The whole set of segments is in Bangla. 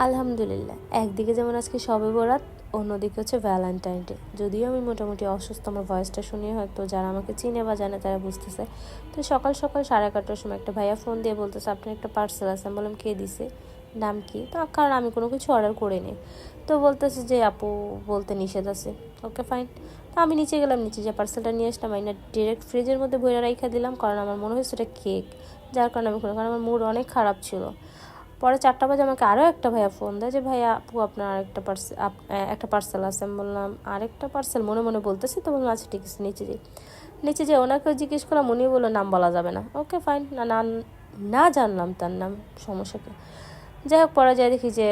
আলহামদুলিল্লাহ। একদিকে যেমন আজকে সবে বরাত, অন্যদিকে হচ্ছে ভ্যালেন্টাইন ডে যদিও আমি মোটামুটি অসুস্থ, আমার ভয়েসটা শুনিয়ে হয়তো যারা আমাকে চিনে বা জানে তারা বুঝতেছে। তো সকাল সকাল সাড়ে এগারোটার সময় একটা ভাইয়া ফোন দিয়ে বলতেছে, আপনার একটা পার্সেল আছে? আমি বললাম, কে দিছে? নাম কি? তো কারণ আমি কোনো কিছু অর্ডার করিনি। তো বলতেছে যে, আপু বলতে নিষেধ আছে। ওকে ফাইন তো আমি নিচে গেলাম, নিচে যে পার্সেলটা নিয়ে আসলাম না ডিরেক্ট ফ্রিজের মধ্যে বইরা রাইখা দিলাম, কারণ আমার মনে হয়েছে এটা কেক যার কারণে আমি কোনো, কারণ আমার মুড অনেক খারাপ ছিল। পরে চারটা বাজে আমাকে আরও একটা ভাইয়া ফোন দেয় যে, ভাইয়া, আপু, আপনার আরেকটা পার্সেল একটা পার্সেল আছে। আমি বললাম, আরেকটা পার্সেল মনে মনে বলতেছি তো। বললাম আচ্ছা ঠিক আছে, নিচে যাই। নিচে যে ওনাকে জিজ্ঞেস করলাম উনি বলল, নাম বলা যাবে না। ওকে ফাইন না না না জানলাম তার নাম, সমস্যা যাই হোক, পরে যাই দেখি যে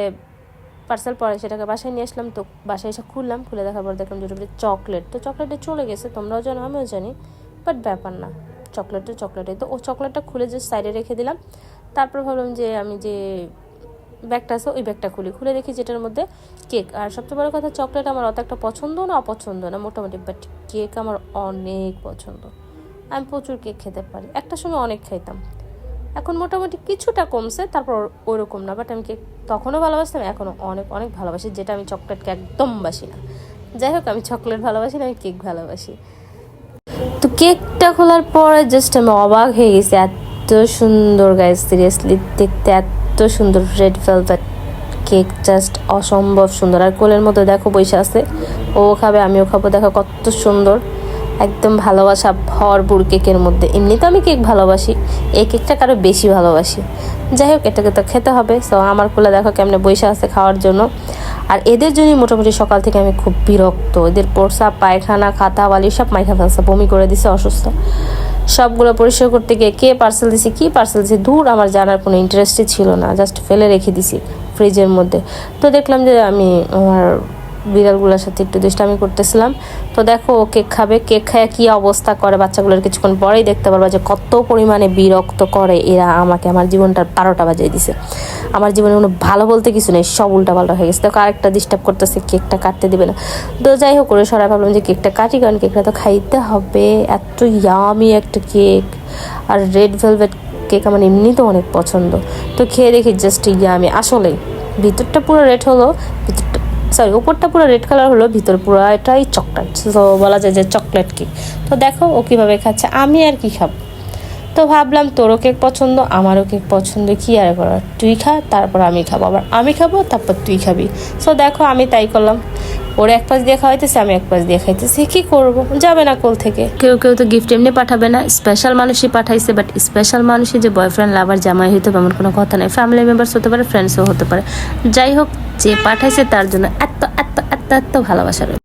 পার্সেল পরে সেটাকে বাসায় নিয়ে আসলাম। তো বাসায় এসে খুললাম, খুলে দেখার পর দেখলাম যেটা চকলেট তো চকলেটে চলে গেছে, তোমরাও জানো, আমিও জানি বাট ব্যাপার না। চকলেটটা চকলেটে তো ও চকলেটটা খুলে যে সাইডে রেখে দিলাম। তারপর ভাবলাম যে আমি যে ব্যাগটা আছে, ওই ব্যাগটা খুলি। খুলে দেখি যেটার মধ্যে কেক। আর সবচেয়ে বড় কথা, চকলেট আমার অত একটা পছন্দ না, অপছন্দ না, মোটামুটি। বাট কেক আমার অনেক পছন্দ। আমি প্রচুর কেক খেতে পারি। একটা সময় অনেক খাইতাম। এখন মোটামুটি কিছুটা কমছে, তারপর ওরকম না। বাট আমি কেক তখনও ভালোবাসতাম, এখনও অনেক অনেক ভালোবাসি, যেটা আমি চকলেটকে একদম বাসি না। যাই হোক, আমি চকলেট ভালোবাসি না, আমি কেক ভালোবাসি। তো কেকটা খোলার পরে জাস্ট আমি অবাক হয়ে গেছি, এত সুন্দর গায়ে সিরিয়াসলি দেখতে এত সুন্দর রেড ভেলভেট কেক জাস্ট অসম্ভব সুন্দর। আর কোলের মধ্যে দেখো বসে আছে, ও খাবে, আমিও খাব। দেখো কত সুন্দর, একদম ভালোবাসা ভরপুর কেকের মধ্যে। এমনি তো আমি কেক ভালোবাসি, এই কেকটা কারও বেশি ভালোবাসি। যাই হোক, এটাকে তো খেতে হবে। সো আমার কোলে দেখো কেমনে বসে আছে খাওয়ার জন্য। আর এদের জন্যই মোটামুটি সকাল থেকে আমি খুব বিরক্ত। এদের প্রসাব পায়খানা, খাতা বালি সব মাইখা ফেলছে, বমি করে দিছে, অসুস্থ। সবগুলো পরিষ্কার করতে গিয়ে কে পার্সেল দিছি, কি পার্সেল দিছি, দূর আমার জানার কোনো ইন্টারেস্টই ছিল না। জাস্ট ফেলে রেখে দিছি ফ্রিজের মধ্যে। তো দেখলাম যে আমি আমার বিড়ালগুলোর সাথে একটু দুষ্টামি করতেছিলাম। তো দেখো ও কেক খাবে, কেক খায় কী অবস্থা করে বাচ্চাগুলোর কিছুক্ষণ পরেই দেখতে পারবা যে কত পরিমাণে বিরক্ত করে এরা আমাকে। আমার জীবনটার বারোটা বাজিয়ে দিছে। আমার জীবনে কোনো ভালো বলতে কিছু নেই, সব উল্টা পাল্টা হয়ে গেছে। দেখো আরেকটা ডিস্টার্ব করতেছে, কেকটা কাটতে দিবে না। তো যাই হোক করে সরাই ভাবলাম যে কেকটা কাটি, কারণ কেকটা তো খাইতে হবে। এত ইয়ামি একটা কেক। আর রেড ভেলভেট কেক আমার এমনিতেও অনেক পছন্দ। তো খেয়ে দেখি জাস্ট ইয়ামি আসলেই, ভিতরটা পুরো রেড হলো, ভিতরটা সরি উপরটা পুরো রেড কালার হলো, ভিতর পুরো এটাই চকলেট তো বলা যায় যে চকলেট কেক তো দেখো ও কীভাবে খাচ্ছে, আমি আর কি খাব? তো ভাবলাম তোরও কেক পছন্দ, আমারও কেক পছন্দ, কী আর করার? তুই খা, তারপর আমি খাব। আবার আমি খাব, তারপর তুই খাবি। সো দেখো আমি তাই করলাম। ওর এক পাশ দিয়ে খাওয়াইতেছে, আমি এক পাশ দিয়ে খাইতেছি, কি করব? যাবে না কোল থেকে। কেউ কেউ তো গিফট এমনি পাঠাবে না স্পেশাল মানুষই পাঠাইছে বাট স্পেশাল মানুষই যে বয়ফ্রেন্ড লাভার জামাই হইতে হবে এমন কোনো কথা নেই। ফ্যামিলি মেম্বার্স হতে পারে ফ্রেন্ডসও হতে পারে। যাই হোক, যে পাঠাইছে তার জন্য এত এত এত এত ভালোবাসা